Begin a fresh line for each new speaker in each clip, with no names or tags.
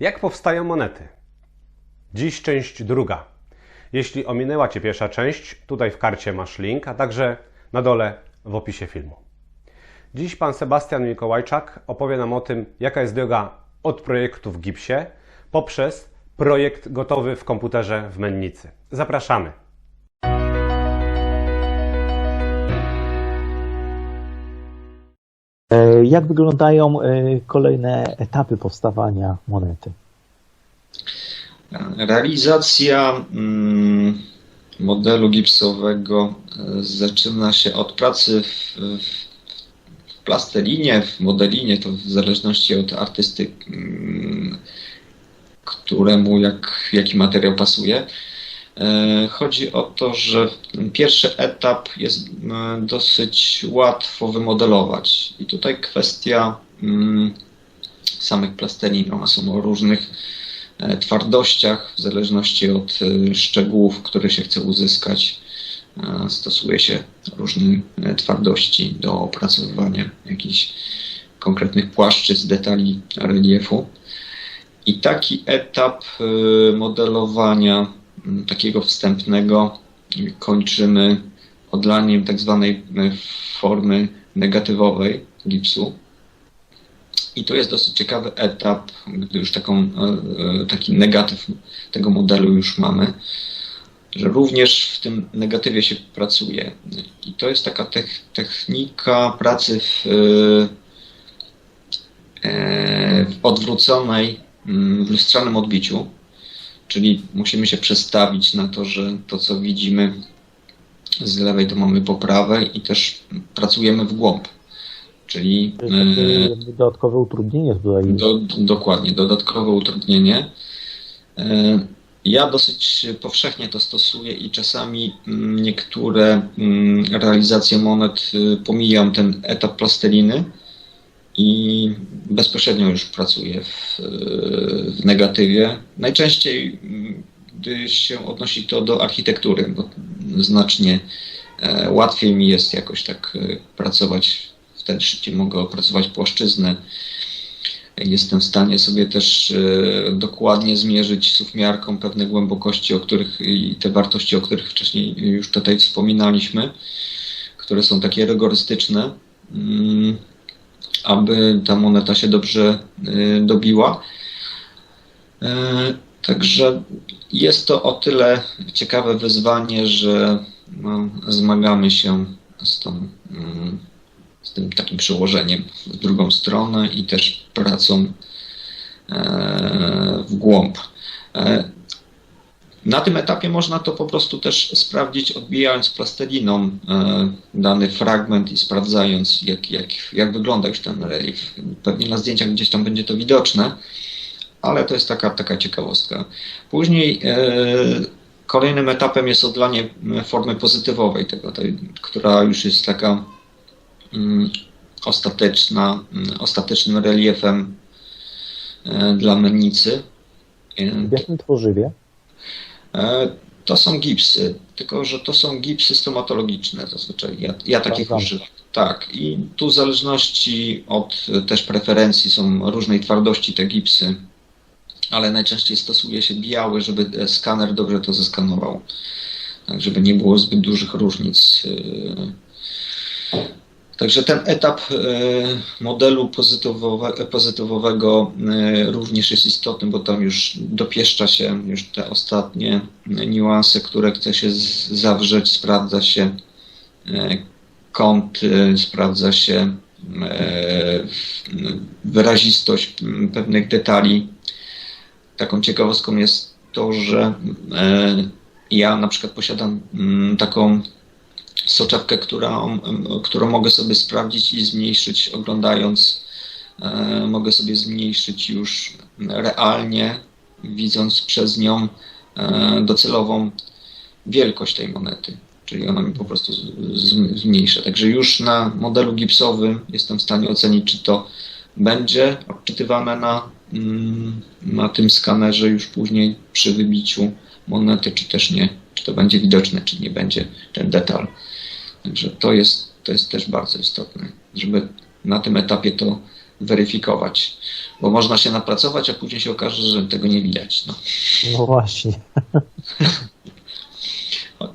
Jak powstają monety? Dziś część druga. Jeśli ominęła Cię pierwsza część, tutaj w karcie masz link, a także na dole w opisie filmu. Dziś pan Sebastian Mikołajczak opowie nam o tym, jaka jest droga od projektu w gipsie poprzez projekt gotowy w komputerze w Mennicy. Zapraszamy.
Jak wyglądają e, kolejne etapy powstawania monety?
Realizacja mm, modelu gipsowego e, zaczyna się od pracy w, w plastelinie, w modelinie, to w zależności od artysty, mm, któremu jak, jaki materiał pasuje. E, Chodzi o to, że pierwszy etap jest e, dosyć łatwo wymodelować. I tutaj kwestia mm, samych plastelin. One są o różnych e, twardościach, w zależności od szczegółów, które się chce uzyskać. Stosuje się różne twardości do opracowywania jakichś konkretnych płaszczyzn, detali reliefu. I taki etap modelowania takiego wstępnego kończymy odlaniem tak zwanej e, formy negatywowej gipsu. I to jest dosyć ciekawy etap, gdy już taką, e, e, taki negatyw tego modelu już mamy, że również w tym negatywie się pracuje. I to jest taka tech, technika pracy w, w odwróconej, mm, w lustrzanym odbiciu, czyli musimy się przestawić na to, że to co widzimy z lewej to mamy po prawej i też pracujemy w głąb. Czyli
takie
e,
dodatkowe utrudnienie tutaj.
do, dokładnie, dodatkowe utrudnienie. E, Ja dosyć powszechnie to stosuję i czasami mm, niektóre mm, realizacje monet y, pomijam ten etap plasteliny i bezpośrednio już pracuję w, w negatywie. Najczęściej, mm, gdy się odnosi to do architektury, bo znacznie e, łatwiej mi jest jakoś tak e, pracować, wtedy szybciej mogę opracować płaszczyznę. Jestem w stanie sobie też e, dokładnie zmierzyć suwmiarką pewne głębokości, o których i te wartości, o których wcześniej już tutaj wspominaliśmy, które są takie rygorystyczne, mm, aby ta moneta się dobrze e, dobiła. E, Także jest to o tyle ciekawe wyzwanie, że no, zmagamy się z, tą, mm, z tym takim przełożeniem w drugą stronę i też pracą w głąb. E, Na tym etapie można to po prostu też sprawdzić, odbijając plasteliną e, dany fragment i sprawdzając, jak, jak, jak wygląda już ten relief. Pewnie na zdjęciach gdzieś tam będzie to widoczne ale to jest taka, taka ciekawostka. Później e, kolejnym etapem jest odlanie formy pozytywowej tego, tej, która już jest taka mm, ostateczna, mm, ostatecznym reliefem e, dla mennicy. E,
W jakim tworzywie?
E, to są gipsy, tylko że to są gipsy stomatologiczne zazwyczaj. Ja, ja takich
Sprawdzam.
używam. Tak, i tu w zależności od e, też preferencji są różnej twardości te gipsy, ale najczęściej stosuje się biały, żeby e, skaner dobrze to zeskanował, tak żeby nie było zbyt dużych różnic. E. Także ten etap e, modelu pozytywowe, pozytywowego e, również jest istotny, bo tam już dopieszcza się już te ostatnie niuanse, które chce się zawrzeć, sprawdza się e, kąt, e, sprawdza się e, wyrazistość pewnych detali. Taką ciekawostką jest to, że e, ja na przykład posiadam taką soczewkę, którą, którą mogę sobie sprawdzić i zmniejszyć oglądając. E, mogę sobie zmniejszyć już realnie, widząc przez nią e, docelową wielkość tej monety. Czyli ona mi po prostu zmniejsza. Także już na modelu gipsowym jestem w stanie ocenić, czy to będzie odczytywane na, mm, na tym skanerze już później przy wybiciu monety, czy też nie. Czy to będzie widoczne, czy nie będzie ten detal. Także to jest, to jest też bardzo istotne, żeby na tym etapie to weryfikować. Bo można się napracować, a później się okaże, że tego nie widać. No.
No właśnie.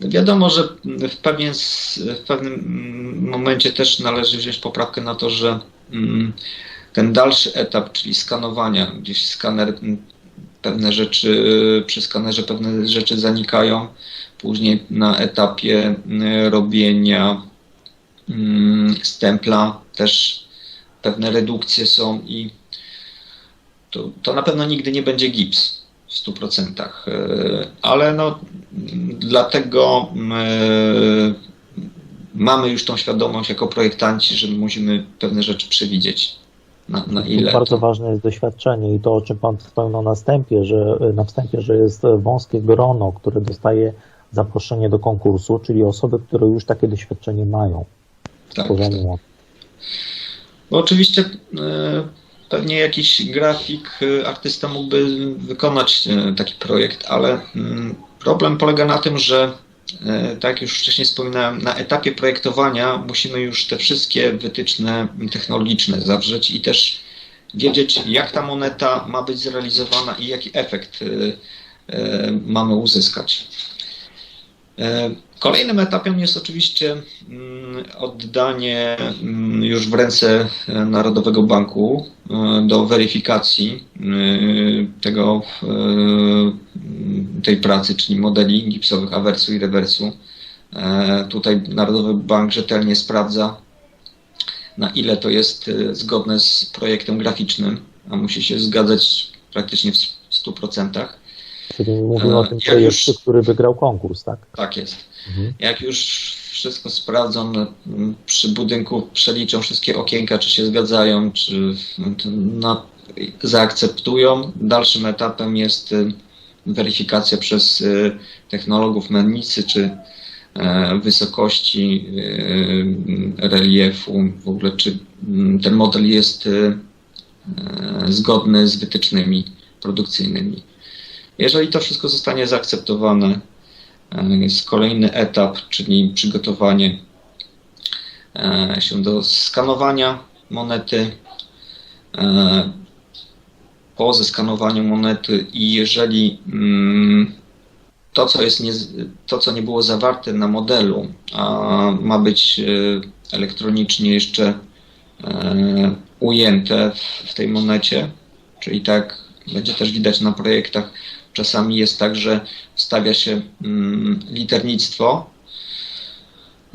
Wiadomo, że w, pewien, w pewnym momencie też należy wziąć poprawkę na to, że mm, ten dalszy etap, czyli skanowania, gdzieś skaner pewne rzeczy, przy skanerze pewne rzeczy zanikają, później na etapie mm, robienia mm, stempla też pewne redukcje są i to, to na pewno nigdy nie będzie gips w 100%. E, ale no, dlatego e, mamy już tą świadomość jako projektanci, że musimy pewne rzeczy przewidzieć. Na, na ile?
Bardzo ważne jest doświadczenie i to, o czym Pan wspomniał na wstępie, że, na wstępie, że jest wąskie grono, które dostaje zaproszenie do konkursu, czyli osoby, które już takie doświadczenie mają.
Tak, tak. Bo oczywiście e, pewnie jakiś grafik, e, artysta mógłby wykonać e, taki projekt, ale mm, problem polega na tym, że tak jak już wcześniej wspominałem, na etapie projektowania musimy już te wszystkie wytyczne technologiczne zawrzeć i też wiedzieć, jak ta moneta ma być zrealizowana i jaki efekt mamy uzyskać. Kolejnym etapem jest oczywiście mm, oddanie mm, już w ręce Narodowego Banku e, do weryfikacji e, tego, e, tej pracy, czyli modeli gipsowych awersu i rewersu. Tutaj Narodowy Bank rzetelnie sprawdza, na ile to jest zgodne z projektem graficznym, a musi się zgadzać praktycznie w 100%.
Czyli mówimy o tym projekcie, już... który wygrał konkurs, tak?
Tak jest. Mhm. Jak już wszystko sprawdzą, no, przy budynku przeliczą wszystkie okienka, czy się zgadzają, czy no, zaakceptują. Dalszym etapem jest y, weryfikacja przez y, technologów mennicy, czy e, wysokości y, reliefu, w ogóle czy mm, ten model jest e, zgodny z wytycznymi produkcyjnymi. Jeżeli to wszystko zostanie zaakceptowane, e, jest kolejny etap, czyli przygotowanie e, się do skanowania monety. E, po zeskanowaniu monety i jeżeli mm, to, co jest nie, to, co nie było zawarte na modelu, ma być elektronicznie jeszcze ujęte w tej monecie, czyli tak będzie też widać na projektach, Czasami jest tak, że wstawia się mm, liternictwo,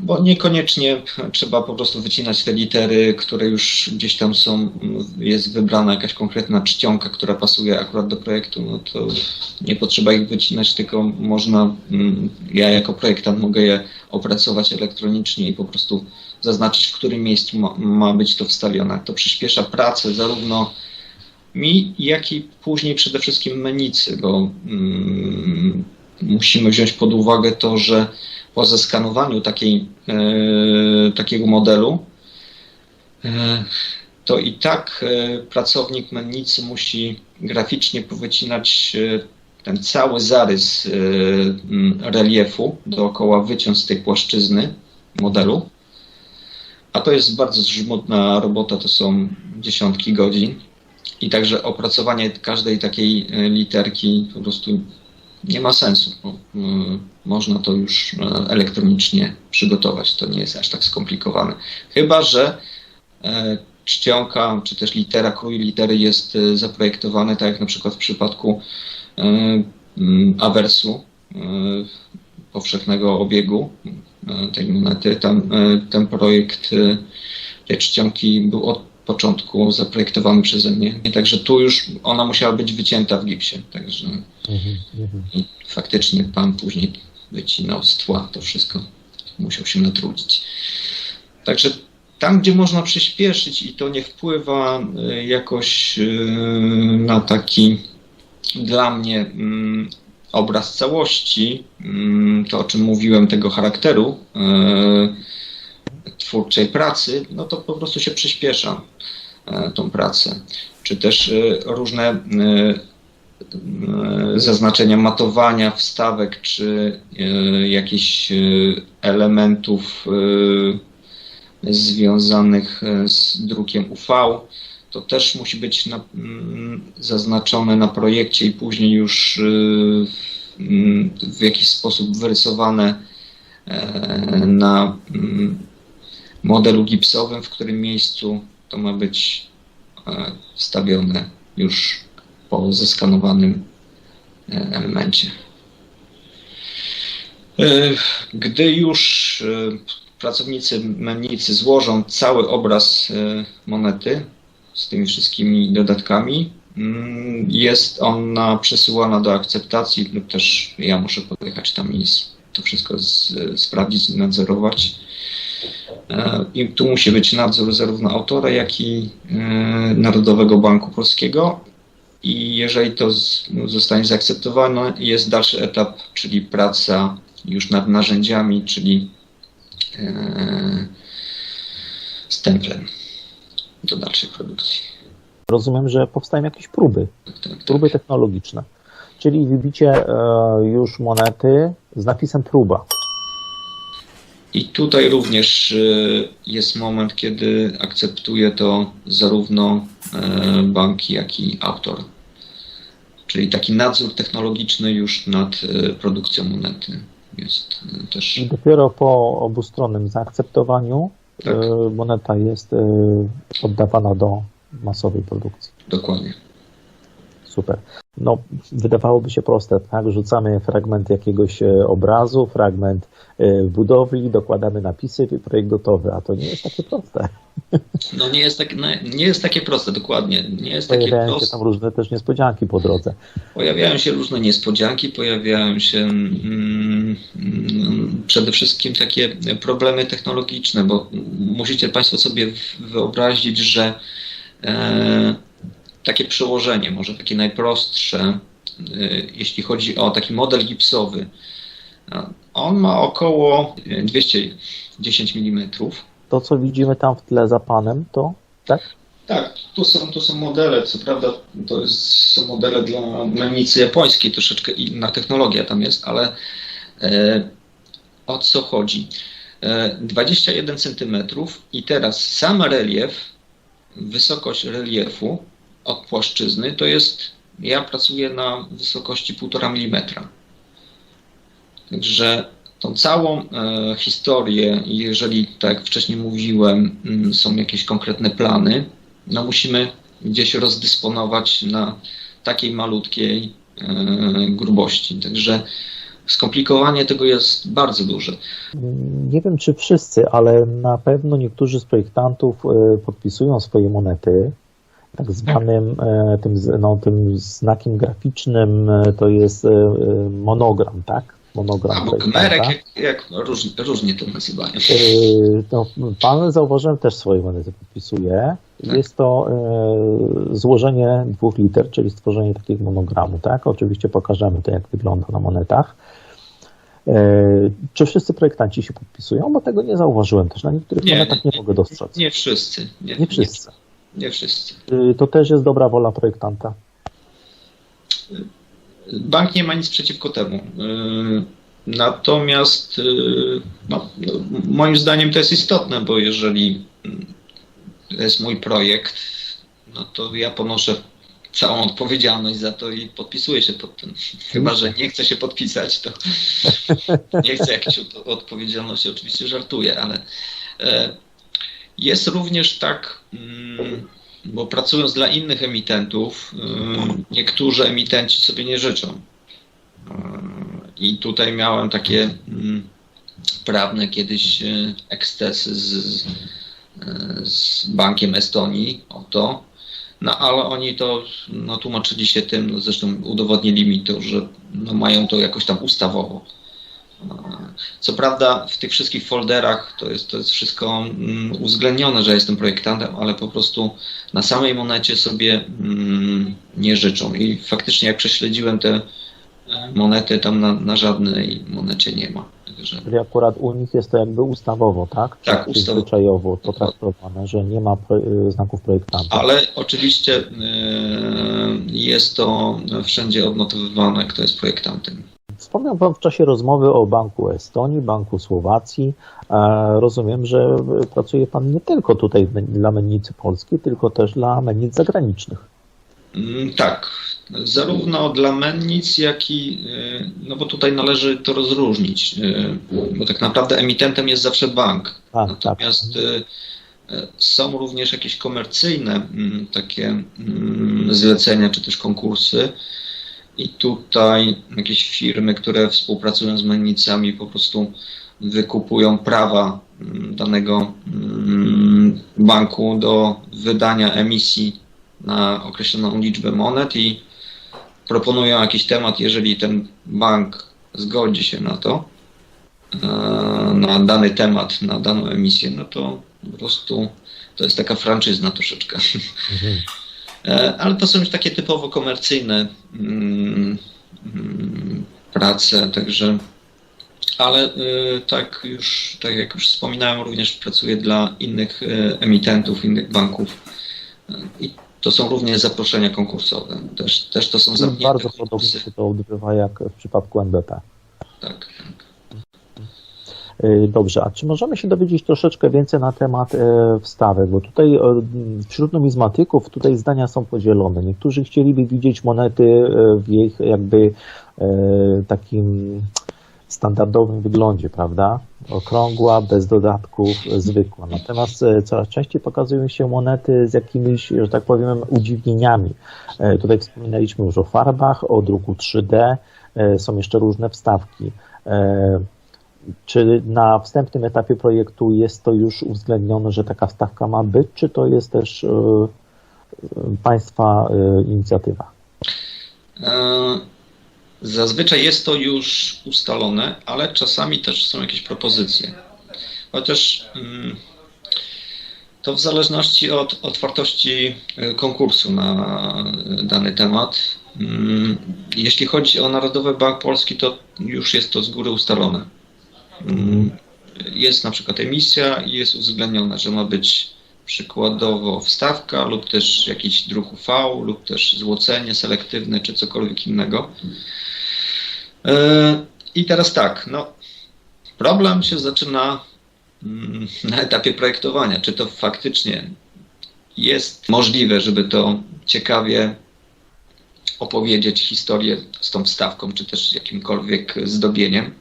bo niekoniecznie trzeba po prostu wycinać te litery, które już gdzieś tam są, jest wybrana jakaś konkretna czcionka, która pasuje akurat do projektu, no to nie potrzeba ich wycinać, tylko można, mm, ja jako projektant mogę je opracować elektronicznie i po prostu zaznaczyć, w którym miejscu ma, ma być to wstawione. To przyspiesza pracę zarówno mi, jak i później przede wszystkim menicy, bo mm, musimy wziąć pod uwagę to, że po zeskanowaniu takiej, e, takiego modelu, e, to i tak e, pracownik mennicy musi graficznie powycinać e, ten cały zarys e, reliefu dookoła, wyciąć z tej płaszczyzny modelu. A to jest bardzo żmudna robota, to są dziesiątki godzin. I także opracowanie każdej takiej e, literki po prostu nie ma sensu. E, można to już e, elektronicznie przygotować. To nie jest aż tak skomplikowane. Chyba, że czcionka, czy też litera, krój litery jest zaprojektowane, tak jak na przykład w przypadku awersu powszechnego obiegu tej monety. Tam ten projekt tej czcionki był od początku zaprojektowany przeze mnie. Także tu już ona musiała być wycięta w gipsie. Także mhm, mhm. i faktycznie pan później wycinał z tła to wszystko. Musiał się natrudzić. Także tam, gdzie można przyspieszyć i to nie wpływa y, jakoś y, na taki dla mnie mm, obraz całości, mm, to o czym mówiłem, tego charakteru y, twórczej pracy, no to po prostu się przyspiesza. E, tą pracę. Czy też e, różne e, zaznaczenia matowania wstawek, czy jakichś elementów związanych z drukiem UV. to też musi być na, mm, zaznaczone na projekcie i później już mm, w jakiś sposób wyrysowane na mm, modelu gipsowym, w którym miejscu to ma być e, wstawione już po zeskanowanym e, elemencie. E, Gdy już e, pracownicy mennicy złożą cały obraz e, monety z tymi wszystkimi dodatkami, mm, jest ona przesyłana do akceptacji lub też ja muszę pojechać tam i to wszystko z, sprawdzić, nadzorować. E, I tu musi być nadzór zarówno autora, jak i e, Narodowego Banku Polskiego. I jeżeli to z, zostanie zaakceptowane, jest dalszy etap, czyli praca już nad narzędziami, czyli e, stemplem do dalszej produkcji.
Rozumiem, że powstają jakieś próby,
Tak, tak,
próby technologiczne. Czyli wybicie już monety z napisem próba.
I tutaj również y, jest moment, kiedy akceptuje to zarówno e, banki, jak i autor. Czyli taki nadzór technologiczny już nad e, produkcją monety jest e, też.
I dopiero po obustronnym zaakceptowaniu
Tak.
moneta jest oddawana do masowej produkcji.
Dokładnie.
Super. No, wydawałoby się proste, tak? Rzucamy fragment jakiegoś e, obrazu, fragment e, budowli, dokładamy napisy, i projekt gotowy, a to nie jest takie proste.
No nie jest, tak, no, nie jest takie proste, dokładnie. Nie jest takie
Pojawiają się
proste.
tam różne też niespodzianki po drodze.
Pojawiają się różne niespodzianki, pojawiają się mm, mm, przede wszystkim takie problemy technologiczne, bo musicie Państwo sobie wyobrazić, że e, takie przełożenie, może takie najprostsze, e, jeśli chodzi o taki model gipsowy, on ma około 210 mm.
To, co widzimy tam w tle za panem, to tak?
Tak, tu są, tu są modele, co prawda to jest, są modele dla mennicy japońskiej, troszeczkę inna technologia tam jest, ale e, o co chodzi? E, 21 cm i teraz sam relief, wysokość reliefu od płaszczyzny to jest, ja pracuję na wysokości 1,5 mm. Także tą całą e, historię, jeżeli tak jak wcześniej mówiłem, mm, są jakieś konkretne plany, no musimy gdzieś rozdysponować na takiej malutkiej e, grubości. Także skomplikowanie tego jest bardzo duże.
Nie wiem, czy wszyscy, ale na pewno niektórzy z projektantów e, podpisują swoje monety tak zwanym e, tym, no, tym znakiem graficznym, e, to jest e, monogram, tak? Monogram
Albo kmerek, jak, jak różnie, różnie to nazywają.
No, pan zauważyłem też swoje monety podpisuje.
Tak.
Jest to złożenie dwóch liter, czyli stworzenie takiego monogramu, tak? Oczywiście pokażemy to, jak wygląda na monetach. Czy wszyscy projektanci się podpisują? Bo tego nie zauważyłem też. Na niektórych
Nie,
monetach nie,
nie,
mogę dostrzec.
Nie wszyscy. Nie,
Nie wszyscy.
Nie, wszyscy.
Y, To też jest dobra wola projektanta.
Bank nie ma nic przeciwko temu. Yy, Natomiast yy, no, no, moim zdaniem to jest istotne, bo jeżeli to jest mój projekt, no to ja ponoszę całą odpowiedzialność za to i podpisuję się pod tym. Chyba, że nie chcę się podpisać, to nie chcę jakiejś od- odpowiedzialności, oczywiście żartuję, ale jest również tak, mm, bo pracując dla innych emitentów, y, niektórzy emitenci sobie nie życzą. Y, I tutaj miałem takie mm, prawne kiedyś y, ekscesy z, z, z Bankiem Estonii o to. No ale oni to no, tłumaczyli się tym, no, zresztą udowodnili mi to, że no, mają to jakoś tam ustawowo. Co prawda w tych wszystkich folderach to jest, to jest wszystko mm, uwzględnione, że jestem projektantem, ale po prostu na samej monecie sobie mm, nie życzą. I faktycznie jak prześledziłem te e, monety, tam na, na żadnej monecie nie ma. Także
Czyli akurat u nich jest to jakby ustawowo, tak?
Tak,
Czy
ustawowo.
zwyczajowo potraktowane, że nie ma y, znaków projektanta.
Ale oczywiście e, jest to wszędzie odnotowywane, kto jest projektantem.
Wspomniał Pan w czasie rozmowy o Banku Estonii, Banku Słowacji. Rozumiem, że pracuje Pan nie tylko tutaj dla mennicy polskiej, tylko też dla mennic zagranicznych.
Mm, tak, zarówno dla mennic, jak i, no bo tutaj należy to rozróżnić, bo tak naprawdę emitentem jest zawsze bank.
Tak,
Natomiast tak. są również jakieś komercyjne mm, takie mm, zlecenia czy też konkursy, i tutaj jakieś firmy, które współpracują z mennicami, po prostu wykupują prawa mm, danego mm, banku do wydania emisji na określoną liczbę monet i proponują jakiś temat, jeżeli ten bank zgodzi się na to, e, na dany temat, na daną emisję, no to po prostu to jest taka franczyzna troszeczkę. Mhm. E, ale to są już takie typowo komercyjne mm, mm, prace, także ale y, tak już, tak jak już wspominałem, również pracuję dla innych y, emitentów, innych banków i to są również zaproszenia konkursowe. Też, też to są zamknięte
Bardzo podobnie się to odbywa jak w przypadku NBP.
Tak, tak.
Y, dobrze, a czy możemy się dowiedzieć troszeczkę więcej na temat e, wstawek? Bo tutaj e, wśród numizmatyków tutaj zdania są podzielone. Niektórzy chcieliby widzieć monety e, w ich jakby takim standardowym wyglądzie, prawda? Okrągła, bez dodatków, zwykła. Natomiast coraz częściej pokazują się monety z jakimiś, że tak powiem, udziwnieniami. Tutaj wspominaliśmy już o farbach, o druku 3D, są jeszcze różne wstawki. Czy na wstępnym etapie projektu jest to już uwzględnione, że taka wstawka ma być, czy to jest też e, Państwa e, inicjatywa?
E, zazwyczaj jest to już ustalone, ale czasami też są jakieś propozycje. Chociaż mm, to w zależności od otwartości konkursu na dany temat. Mm, jeśli chodzi o Narodowy Bank Polski, to już jest to z góry ustalone. Mm, jest na przykład emisja i jest uwzględnione, że ma być przykładowo wstawka lub też jakiś druk UV lub też złocenie selektywne czy cokolwiek innego. E, I teraz tak, no, problem się zaczyna mm, na etapie projektowania. Czy to faktycznie jest możliwe, żeby to ciekawie opowiedzieć historię z tą wstawką, czy też jakimkolwiek zdobieniem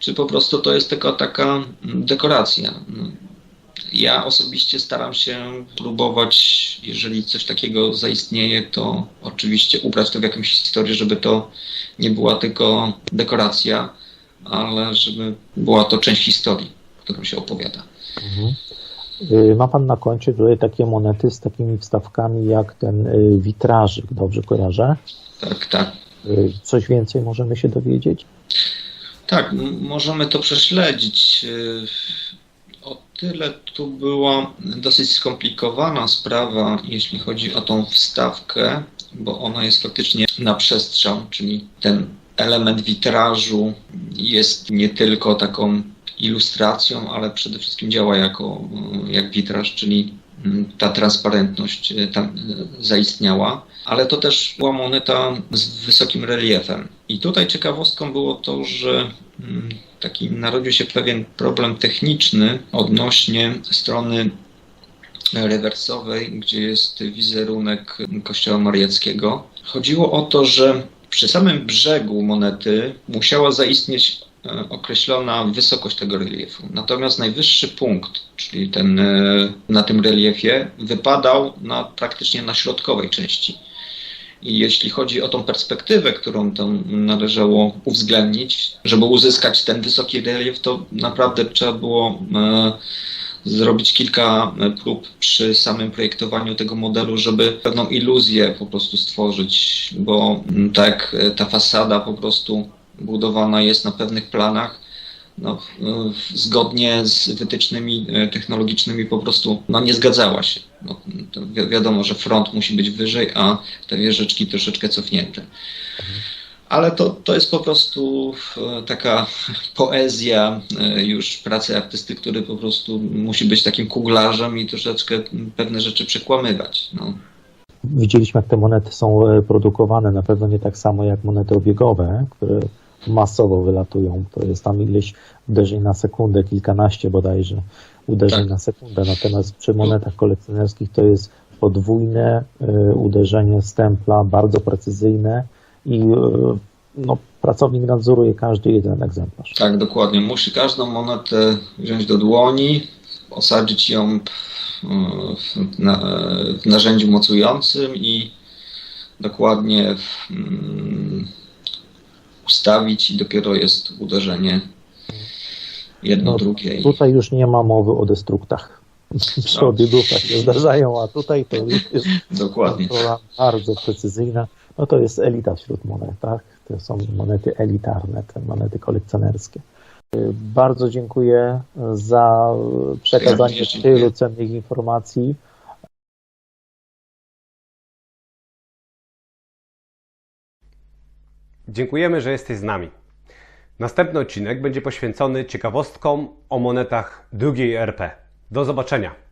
czy po prostu to jest tylko taka mm, dekoracja. Ja osobiście staram się próbować, jeżeli coś takiego zaistnieje, to oczywiście ubrać to w jakąś historię, żeby to nie była tylko dekoracja, ale żeby była to część historii, którą się opowiada. Mhm.
Y, ma Pan na koncie tutaj takie monety z takimi wstawkami jak ten y, witrażyk, dobrze kojarzę?
Tak, tak.
Y, coś więcej możemy się dowiedzieć?
Tak, możemy to prześledzić. O tyle tu była dosyć skomplikowana sprawa, jeśli chodzi o tą wstawkę, bo ona jest faktycznie na przestrzał, czyli ten element witrażu jest nie tylko taką ilustracją, ale przede wszystkim działa jako jak witraż, czyli ta transparentność tam zaistniała ale to też była moneta z wysokim reliefem. I tutaj ciekawostką było to, że mm, taki narodził się pewien problem techniczny odnośnie strony rewersowej, gdzie jest wizerunek kościoła mariackiego. Chodziło o to, że przy samym brzegu monety musiała zaistnieć e, określona wysokość tego reliefu. Natomiast najwyższy punkt, czyli ten e, na tym reliefie, wypadał na, praktycznie na środkowej części. I jeśli chodzi o tą perspektywę, którą tam należało uwzględnić, żeby uzyskać ten wysoki relief, to naprawdę trzeba było e, zrobić kilka e, prób przy samym projektowaniu tego modelu, żeby pewną iluzję po prostu stworzyć, bo tak e, ta fasada po prostu budowana jest na pewnych planach, no, zgodnie z wytycznymi e, technologicznymi po prostu no, nie zgadzała się. No, wi wiadomo, że front musi być wyżej, a te wieżyczki troszeczkę cofnięte. Ale to, to jest po prostu e, taka poezja e, już pracy artysty, który po prostu musi być takim kuglarzem i troszeczkę pewne rzeczy przekłamywać. No.
Widzieliśmy, jak te monety są produkowane, na pewno nie tak samo jak monety obiegowe, które masowo wylatują. To jest tam ileś uderzeń na sekundę, kilkanaście bodajże uderzeń
Tak.
na sekundę. Natomiast przy monetach kolekcjonerskich to jest podwójne y, uderzenie stempla, bardzo precyzyjne i y, no, pracownik nadzoruje każdy jeden egzemplarz.
Tak, dokładnie. Musi każdą monetę wziąć do dłoni, osadzić ją e, w, na, w narzędziu mocującym i dokładnie w, mm, ustawić i dopiero jest uderzenie jedno,
No,
drugie.
Tutaj już nie ma mowy o destruktach. Przy
No.
obiegówkach się zdarzają, a tutaj to już jest
dokładnie.
kontrola bardzo precyzyjna. No to jest elita wśród monet, tak? To są monety elitarne, te monety kolekcjonerskie. Bardzo dziękuję za przekazanie
dziękuję.
tylu cennych informacji.
Dziękujemy, że jesteś z nami. Następny odcinek będzie poświęcony ciekawostkom o monetach drugiej RP. Do zobaczenia.